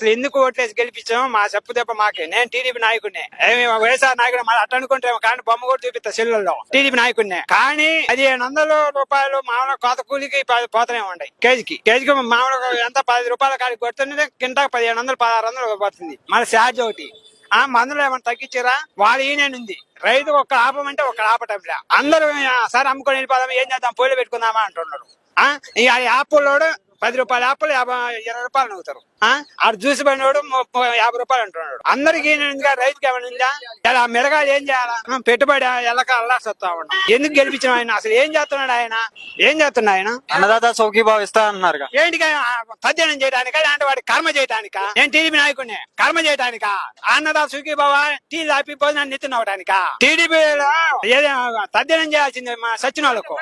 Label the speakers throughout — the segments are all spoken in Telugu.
Speaker 1: అసలు ఎందుకు ఓట్లేసి గెలిపించాము మా చెప్పు దెబ్బ మాకే. నేను టీడీపీ నాయకుడిని. ఏమి వైఎస్ఆర్ నాయకుడు మళ్ళీ అట్ట కానీ బొమ్మ కూడా చూపిస్తా సెల్లుల్లో. టీడీపీ నాయకుడిని. కానీ పదిహేను వందల రూపాయలు మామూలు కోత కూలికి ప- పోతూనే ఉన్నాయి కేజీకి. కేజీకి మామూలుగా ఎంత? పది రూపాయల కాడికి కొడుతుంటే కింద పదిహేను వందలు పదహారు వందలు పోతుంది. మళ్ళీ ఛార్జ్ ఒకటి. ఆ మందులు ఏమైనా తగ్గించారా? వాళ్ళు ఈయన ఉంది. రైతు ఒక్క ఆపమంటే ఒక్క ఆపటంలే అందరూ సరే అమ్ముకొని వెళ్ళిపోదాం ఏం చేద్దాం పొయ్యిలో పెట్టుకుందామా అంటున్నారు. ఆ ఈ ఆ పది రూపాయల యాప్లు యాభై ఇరవై రూపాయలు నవ్వుతారు. ఆ? ఆడు జ్యూస్ పడినోడు యాభై రూపాయలు అంటున్నాడు. అందరికి రైతుకి ఏమైనా ఇలా మిరగాలు ఏం చేయాలా? పెట్టుబడి ఎల్లక అల్లాసి వస్తా ఉన్నాం ఎందుకు గెలిపించిన ఆయన? అసలు ఏం చేస్తున్నాడు ఆయన? ఏం చేస్తున్నాడు ఆయన?
Speaker 2: అన్నదాత సౌకీభావ ఇస్తా అన్నారు
Speaker 1: ఏంటి తద్యనం చేయడానికా లేదంటే వాడి కర్మ చేయడానికా నేను టీడీపీ నాయకుడిని. కర్మ చేయడానికా అన్నదా సుఖీ బాబా టీ లాపి భోజనాన్ని నెత్తిన అవడానికా టీడీపీలో ఏదో తద్యనం చేయాల్సింది మా సచిన వాళ్ళకు.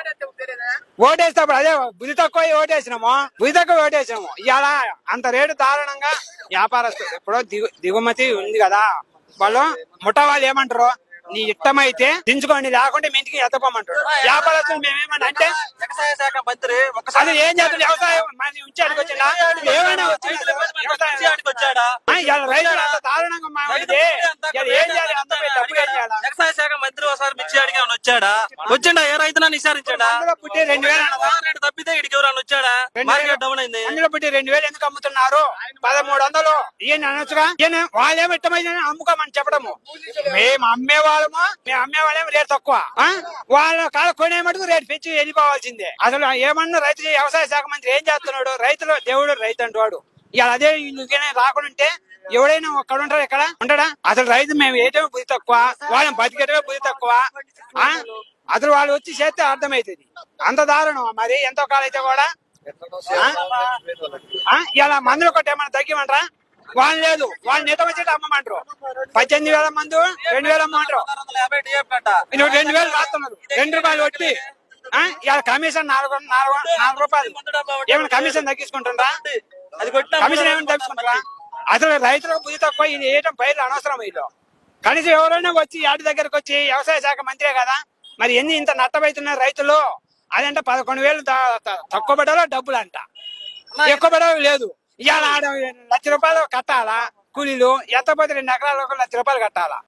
Speaker 1: ఓటేసినప్పుడు అదే బుద్ధి తక్కువ ఓటేసినాము బుద్ధి తక్కువ ఓటేసినాము ఇవాళ అంత రేటు దారుణంగా వ్యాపారస్తు ఇప్పుడు దిగు దిగుమతి ఉంది కదా. వాళ్ళు ముఠా వాళ్ళు ఏమంటారు? నీ ఇష్టమైతే దించుకోండి లేకుంటే మీ ఇంటికి ఎత్తపోమంటారు. వ్యాపారస్తులు మేమేమన్నా అంటే
Speaker 2: వ్యవసాయ శాఖ మంత్రి
Speaker 1: అది ఏం చేస్తుంది? వ్యవసాయం వచ్చిందా ఏమైనా వచ్చిందా? రైతులు అంత దారుణంగా ఏం చేయాలి? అంత డబ్బు ఏం చేయాలా?
Speaker 2: శాఖ మంత్రి ఒకసారి మిర్చి అడిగి ఏమైనా వచ్చాడా? వచ్చిండా? ఏ
Speaker 1: అందులో పుట్టి రెండు వేలు?
Speaker 2: రేటు తప్పితే ఇడికి ఎవరైనా వచ్చాడా? మార్కెట్. డౌన్ అయింది.
Speaker 1: అందులో పుట్టి రెండు వేలు ఎందుకు అమ్ముతున్నారు? పదమూడు వందలు. ఈయన అనొచ్చుగా? ఈయన వాళ్ళేమో ఇష్టమైన అమ్ముకోమని చెప్పడము. మేము అమ్మే వాళ్ళము మేము అమ్మే వాళ్ళేమో రేటు తక్కువ? వాళ్ళ కాడ కొనే మటుకు రేటు పెంచి వెళ్ళిపోవాల్సిందే. అసలు ఏమన్నా రైతు వ్యవసాయ శాఖ మంత్రి ఏం చేస్తున్నాడు? రైతులు దేవుడు రైతు అంటాడు ఇవాళ అదే నువ్వుగానే రాకుండా ఉంటే ఎవడైనా ఒక్కడ ఉంటాడు ఇక్కడ ఉంటాడా? అసలు రైతు మేము ఏటో బుద్ధి తక్కువ వాళ్ళని బతికేటమే బుద్ధి తక్కువ? అసలు వాళ్ళు వచ్చి చేస్తే అర్థమైతుంది. అంత దారుణం. మరి ఎంతో కాలం అయితే కూడా? ఇలా మందులు కొట్టి ఏమన్నా తగ్గిమంటారా వాళ్ళు లేదు. వాళ్ళు నేత వచ్చేట అమ్మమంటారు. పద్దెనిమిది వేల మందు రెండు వేల అమ్మంటారు రెండు వేలు రాస్తున్నారు. రెండు రూపాయలు కొట్టి? ఇలా కమిషన్ నాలుగు నాలుగు నాలుగు రూపాయలు. ఏమైనా కమిషన్
Speaker 2: కొట్టిన
Speaker 1: కమిషన్ ఏమైనా తగ్గించుకుంటారా అసలు రైతులకు బుద్ధి తక్కువ ఇది వేయటం పైర్లు అనవసరం వీళ్ళు. కనీసం ఎవరైనా వచ్చి యాడి దగ్గరకు వచ్చి వ్యవసాయ శాఖ మంత్రే కదా మరి ఎన్ని ఇంత నట్టబడుతున్నారు రైతులు? అదంటే పదకొండు వేలు తక్కువ పడాలో డబ్బులు అంట. ఎక్కువ పడాలో లేదు. ఇవాళ ఆడ లక్ష రూపాయలు కట్టాలా కూలీలు? ఎత్తపోతే రెండు ఎకరాలకు లక్ష రూపాయలు కట్టాలా?